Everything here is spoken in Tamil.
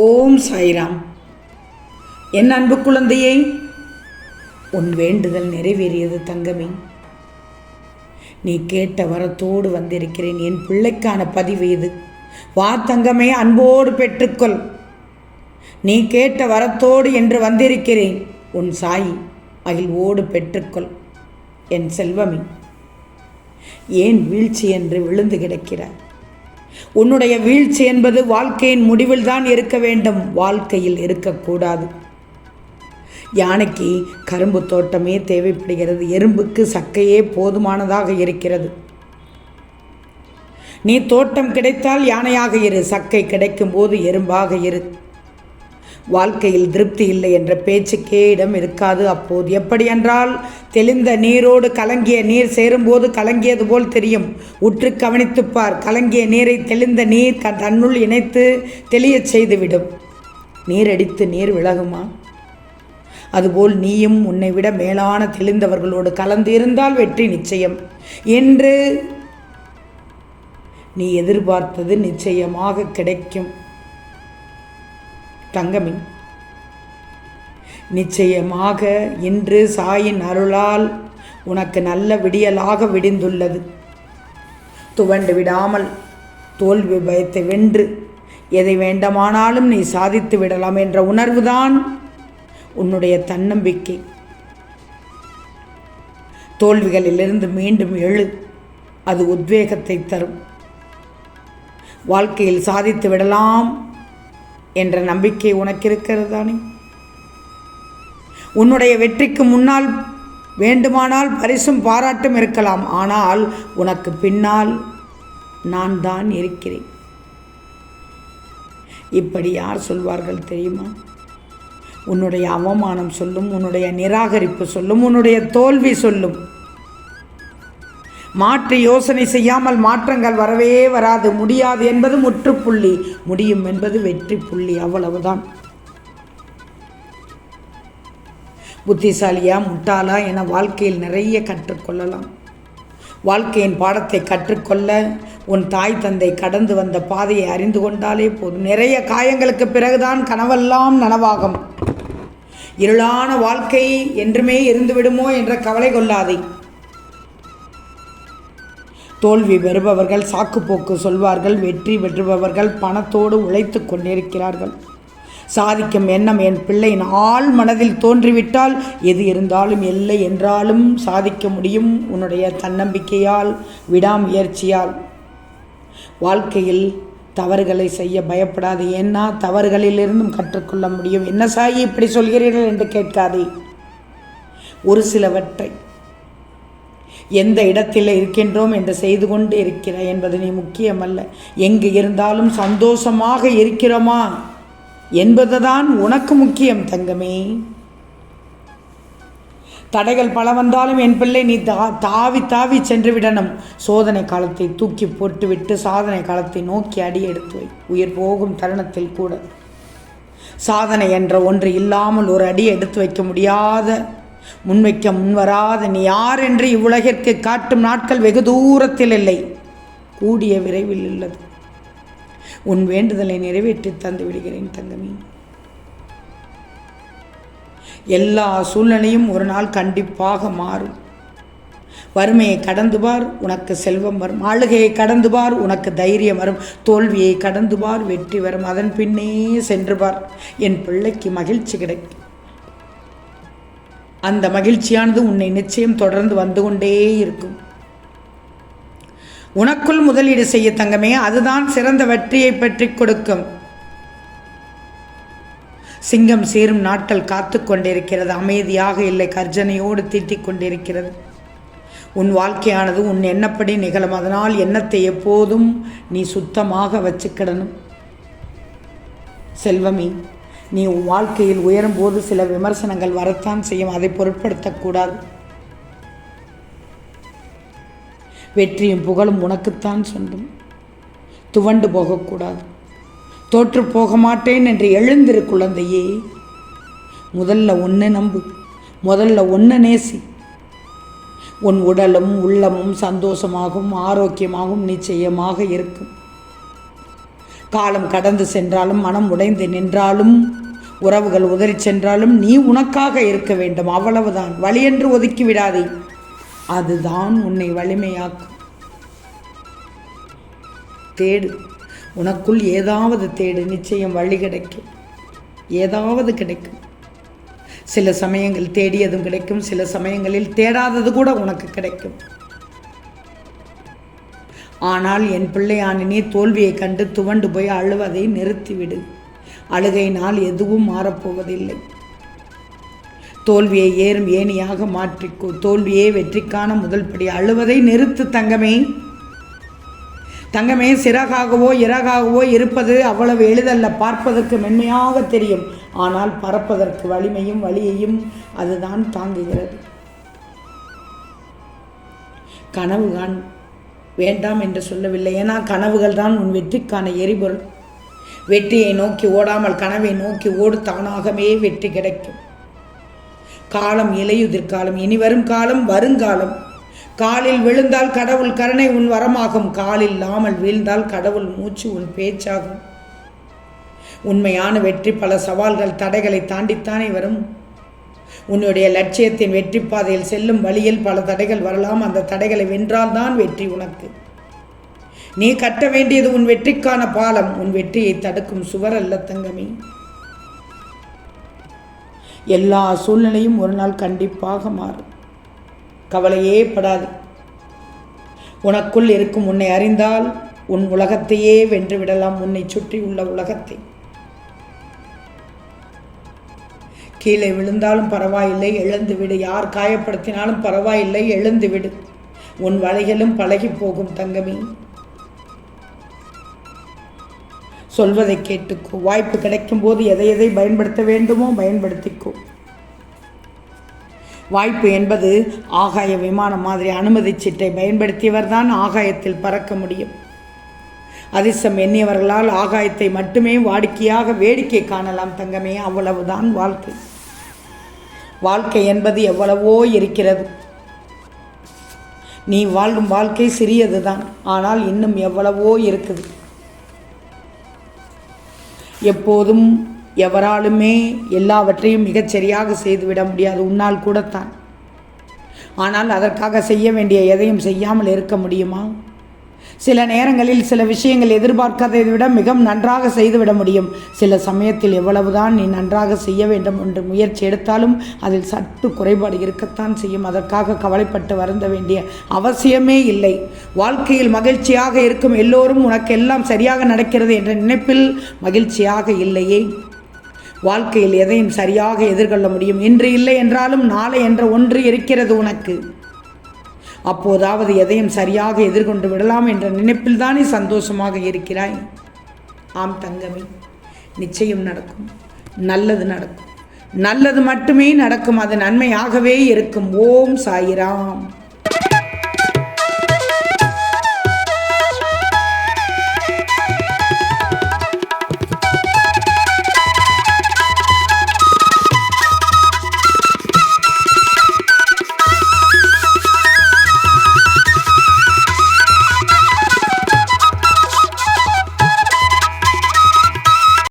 ஓம் சாய்ராம். என் அன்பு குழந்தையை உன் வேண்டுதல் நிறைவேறியது தங்கமே. நீ கேட்ட வரத்தோடு வந்திருக்கிறேன். என் பிள்ளைக்கான பதிவு இது. வா தங்கமே அன்போடு பெற்றுக்கொள். நீ கேட்ட வரத்தோடு என்று வந்திருக்கிறேன். உன் சாய் மகிழ்வோடு பெற்றுக்கொள். என் செல்வமே ஏன் வீழ்ச்சி என்று விழுந்து கிடக்கிறாய்? உன்னுடைய வீழ்ச்சி என்பது வாழ்க்கையின் முடிவில் தான் இருக்க வேண்டும். வாழ்க்கையில் இருக்கக்கூடாது. யானைக்கு கரும்பு தோட்டமே தேவைப்படுகிறது. எறும்புக்கு சக்கையே போதுமானதாக இருக்கிறது. நீ தோட்டம் கிடைத்தால் யானையாக இரு. சக்கை கிடைக்கும் போது எறும்பாக இரு. வாழ்க்கையில் திருப்தி இல்லை என்ற பேச்சுக்கே இடம் இருக்காது அப்போது. எப்படி என்றால் தெளிந்த நீரோடு கலங்கிய நீர் சேரும்போது கலங்கியது போல் தெரியும். உற்று கவனித்துப்பார் கலங்கிய நீரை தெளிந்த நீர் க தன்னுள் இணைத்து தெளியச் செய்துவிடும். நீர் அடித்து நீர் விலகுமா? அதுபோல் நீயும் உன்னை விட மேலான தெளிந்தவர்களோடு கலந்து இருந்தால் வெற்றி நிச்சயம். என்று நீ எதிர்பார்த்தது நிச்சயமாக கிடைக்கும். தங்கமி. நிச்சயமாக இன்று சாயின் அருளால் உனக்கு நல்ல விடியலாக விடிந்துள்ளது. துவண்டு விடாமல் தோல்வி பயத்தை வென்று எதை வேண்டுமானாலும் நீ சாதித்து விடலாம் என்ற உணர்வுதான் உன்னுடைய தன்னம்பிக்கை. தோல்விகளிலிருந்து மீண்டும் எழு அது உத்வேகத்தை தரும். வாழ்க்கையில் சாதித்து விடலாம் என்ற நம்பிக்கை உனக்கு இருக்கிறது தானே? உன்னுடைய வெற்றிக்கு முன்னால் வேண்டுமானால் பரிசும் பாராட்டும் இருக்கலாம். ஆனால் உனக்கு பின்னால் நான் தான் இருக்கிறேன். இப்படி யார் சொல்வார்கள் தெரியுமா? உன்னுடைய அவமானம் சொல்லும் உன்னுடைய நிராகரிப்பு சொல்லும் உன்னுடைய தோல்வி சொல்லும். மாற்று யோசனை செய்யாமல் மாற்றங்கள் வரவே வராது. முடியாது என்பது முற்றுப்புள்ளி. முடியும் என்பது வெற்றி புள்ளி அவ்வளவுதான். புத்திசாலியா முட்டாளா என வாழ்க்கையில் நிறைய கற்றுக்கொள்ளலாம். வாழ்க்கையின் பாடத்தை கற்றுக்கொள்ள உன் தாய் தந்தை கடந்து வந்த பாதையை அறிந்து கொண்டாலே போதும். நிறைய காயங்களுக்கு பிறகுதான் கனவெல்லாம் நனவாகும். இருளான வாழ்க்கை என்றுமே இருந்துவிடுமோ என்ற கவலை கொள்ளாதே. தோல்வி பெறுபவர்கள் சாக்குப்போக்கு சொல்வார்கள் வெற்றி பெறுபவர்கள் பணத்தோடு உழைத்து கொண்டிருக்கிறார்கள். சாதிக்கும் எண்ணம் என் பிள்ளையின் ஆள் மனதில் தோன்றிவிட்டால் எது இருந்தாலும் இல்லை என்றாலும் சாதிக்க முடியும் உன்னுடைய தன்னம்பிக்கையால் விடாமுயற்சியால். வாழ்க்கையில் தவறுகளை செய்ய பயப்படாது. ஏன்னா தவறுகளிலிருந்தும் கற்றுக்கொள்ள முடியும். என்ன சாயி இப்படி சொல்கிறீர்கள் என்று கேட்காதே. ஒரு சிலவற்றை எந்த இடத்தில் இருக்கின்றோம் என்று செய்து கொண்டு இருக்கிறாய் என்பது நீ முக்கியமல்ல. எங்கு இருந்தாலும் சந்தோஷமாக இருக்கிறோமா என்பதுதான் உனக்கு முக்கியம் தங்கமே. தடைகள் பல வந்தாலும் என் பிள்ளை நீ தா தாவி தாவி சென்று விடணும். சோதனை காலத்தை தூக்கி போட்டுவிட்டு சாதனை காலத்தை நோக்கி அடி எடுத்து வை. உயிர் போகும் தருணத்தில் கூட. சாதனை என்ற ஒன்று இல்லாமல் ஒரு அடி எடுத்து வைக்க முடியாத முன்வைக்க முன்வராத நீ யார் என்று இவ்வுலகிற்கு காட்டும் நாட்கள் வெகு தூரத்தில் இல்லை. கூடிய விரைவில் உள்ளது. உன் வேண்டுதலை நிறைவேற்றி தந்து விடுகிறேன் தங்கமி. எல்லா சூழ்நிலையும் ஒரு நாள் கண்டிப்பாக மாறும். வறுமையை கடந்து பார் உனக்கு செல்வம் வரும். ஆளுகையை கடந்து பார் உனக்கு தைரியம் வரும். தோல்வியை கடந்து பார் வெற்றி வரும். அதன் பின்னே சென்று பார். என் பிள்ளைக்கு மகிழ்ச்சி கிடைக்கும். அந்த மகிழ்ச்சியானது உன்னை நிச்சயம் தொடர்ந்து வந்து கொண்டே இருக்கும். உனக்குள் முதலீடு செய்ய தங்கமே அதுதான் சிறந்த வெற்றியை பற்றி கொடுக்கும். சிங்கம் சேரும் நாட்கள் காத்து கொண்டிருக்கிறது. அமைதியாக இல்லை கர்ஜனையோடு தீட்டிக் கொண்டிருக்கிறது. உன் வாழ்க்கையானது உன் எண்ணப்படி நிகழும். அதனால் எண்ணத்தை எப்போதும் நீ சுத்தமாக வச்சுக்கிடணும். செல்வமே நீ உன் வாழ்க்கையில் உயரும்போது சில விமர்சனங்கள் வரத்தான் செய்யும். அதை பொருட்படுத்தக்கூடாது. வெற்றியும் புகழும் உனக்குத்தான் சொந்தம். துவண்டு போகக்கூடாது. தோற்று போக மாட்டேன் என்று எழுந்திரு குழந்தையே. முதல்ல ஒன்று நம்பு. முதல்ல ஒன்று நேசி. உன் உடலும் உள்ளமும் சந்தோஷமாகவும் ஆரோக்கியமாகவும் நிச்சயமாக இருக்கும். காலம் கடந்து சென்றாலும் மனம் உடைந்து நின்றாலும் உறவுகள் உதறி சென்றாலும் நீ உனக்காக இருக்க வேண்டும். அவ்வளவுதான். வழியென்று ஒதுக்கி விடாதே. அதுதான் உன்னை வலிமையாக்கும். தேடு. உனக்குள் ஏதாவது தேடு. நிச்சயம் வழி கிடைக்கும். ஏதாவது கிடைக்கும். சில சமயங்கள் தேடியதும் கிடைக்கும். சில சமயங்களில் தேடாதது கூட உனக்கு கிடைக்கும். ஆனால் என் பிள்ளையானினே தோல்வியை கண்டு துவண்டு போய் அழுவதை நிறுத்திவிடு. அழுகையினால் எதுவும் மாறப்போவதில்லை. தோல்வியை ஏறும் ஏணியாக மாற்றிக்கோ. தோல்வியே வெற்றிக்கான முதல் படி அழுவதை நிறுத்து தங்கமே. தங்கமே சிறகாகவோ இறகாகவோ இருப்பது அவ்வளவு எளிதல்ல. பார்ப்பதற்கு மென்மையாக தெரியும். ஆனால் பறப்பதற்கு வலிமையும் வலியையும் அதுதான் தாங்குகிறது. கனவு காண் வேண்டாம் என்று சொல்லவில்லை. ஏன்னா கனவுகள் தான் உன் வெற்றிக்கான எரிபொருள். வெற்றியை நோக்கி ஓடாமல் கனவை நோக்கி ஓடு தானாகவே வெற்றி கிடைக்கும். காலம் இலையுதிர் காலம் இனி வரும் காலம் வருங்காலம். காலில் விழுந்தால் கடவுள் கருணை உன் வரமாகும். காலில் இல்லாமல் வீழ்ந்தால் கடவுள் மூச்சு உன் பேச்சாகும். உண்மையான வெற்றி பல சவால்கள் தடைகளை தாண்டித்தானே வரும். உன்னுடைய லட்சியத்தின் வெற்றி பாதையில் செல்லும் வழியில் பல தடைகள் வரலாம். அந்த தடைகளை வென்றால்தான் வெற்றி உனக்கு. நீ கட்ட வேண்டியது உன் வெற்றிக்கான பாலம். உன் வெற்றியை தடுக்கும் சுவர் அல்ல தங்கமே. எல்லா சூழ்நிலையும் ஒரு நாள் கண்டிப்பாக மாறும். கவலையே படாது. உனக்குள் இருக்கும் உன்னை அறிந்தால் உன் உலகத்தையே வென்று விடலாம். உன்னை சுற்றி உள்ள உலகத்தை. கீழே விழுந்தாலும் பரவாயில்லை எழுந்து விடு யார் காயப்படுத்தினாலும் பரவாயில்லை எழுந்து விடு உன் வலைகளும் பழகி போகும் தங்கமி. சொல்வதை கேட்டுக்கோ. வாய்ப்பு கிடைக்கும் போது எதை எதை பயன்படுத்த வேண்டுமோ பயன்படுத்திக்கோ. வாய்ப்பு என்பது ஆகாய விமானம் மாதிரி அனுமதி சீட்டை பயன்படுத்தியவர் தான் ஆகாயத்தில் பறக்க முடியும். அதிர்ஷ்டம் எண்ணியவர்களால் ஆகாயத்தை மட்டுமே வாடிக்கையாக வேடிக்கை காணலாம் தங்கமே. அவ்வளவுதான் வாழ்க்கை. வாழ்க்கை என்பது எவ்வளவோ இருக்கிறது. நீ வாழும் வாழ்க்கை சிறியது தான் ஆனால் இன்னும் எவ்வளவோ இருக்குது. எப்போதும் எவராலுமே எல்லாவற்றையும் மிகச்சரியாக செய்துவிட முடியாது உன்னால் கூடத்தான். ஆனால் அதற்காக செய்ய வேண்டிய எதையும் செய்யாமல் இருக்க முடியுமா? சில நேரங்களில் சில விஷயங்கள் எதிர்பார்க்காததை விட மிகவும் நன்றாக செய்துவிட முடியும். சில சமயத்தில் எவ்வளவுதான் நீ நன்றாக செய்ய வேண்டும் என்று முயற்சி எடுத்தாலும் அதில் சற்று குறைபாடு இருக்கத்தான் செய்யும். அதற்காக கவலைப்பட்டு வருந்த வேண்டிய அவசியமே இல்லை. வாழ்க்கையில் மகிழ்ச்சியாக இருக்கும் எல்லோரும் உனக்கு எல்லாம் சரியாக நடக்கிறது என்ற நினைப்பில் மகிழ்ச்சியாக இல்லையே. வாழ்க்கையில் எதையும் சரியாக எதிர்கொள்ள முடியும். இன்று இல்லை என்றாலும் நாளை என்ற ஒன்று இருக்கிறது உனக்கு. அப்போதாவது எதையும் சரியாக எதிர்கொண்டு விடலாம் என்ற நினைப்பில் தானே சந்தோஷமாக இருக்கிறாய்? ஆம் தங்கமே நிச்சயம் நடக்கும். நல்லது நடக்கும். நல்லது மட்டுமே நடக்கும். அது நன்மையாகவே இருக்கும். ஓம் சாயிராம்.